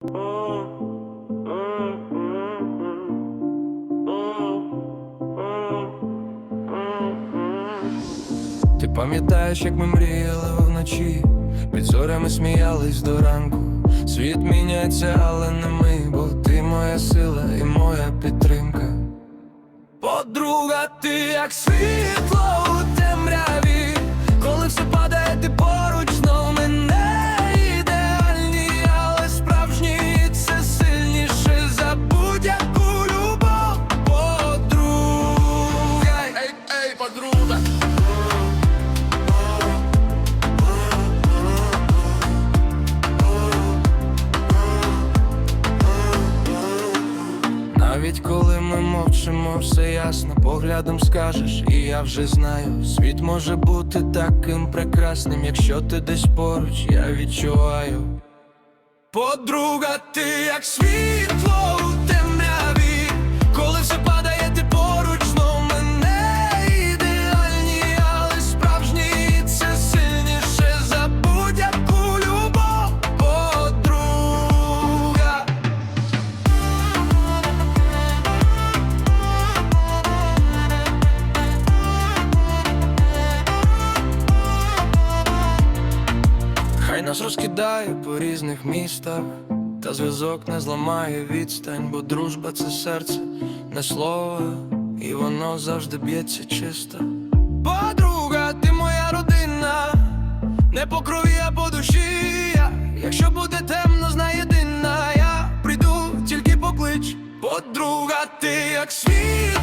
Ти пам'ятаєш, як ми мріяли вночі, під зорями сміялись до ранку. Світ міняється, але не ми, бо ти моя сила і моя підтримка. Подруга, ти як світло Навіть коли ми мовчимо, все ясно, поглядом скажеш, і я вже знаю, світ може бути таким прекрасним, якщо ти десь поруч, я відчуваю. Подруга, ти як світло нас розкидає по різних містах, та зв'язок не зламає відстань, бо дружба це серце, не слово, і воно завжди б'ється чисто. Подруга, ти моя родина, не по крові, а по душі. Я, якщо буде темно, знай єдина, я прийду, тільки поклич. Подруга, ти як світ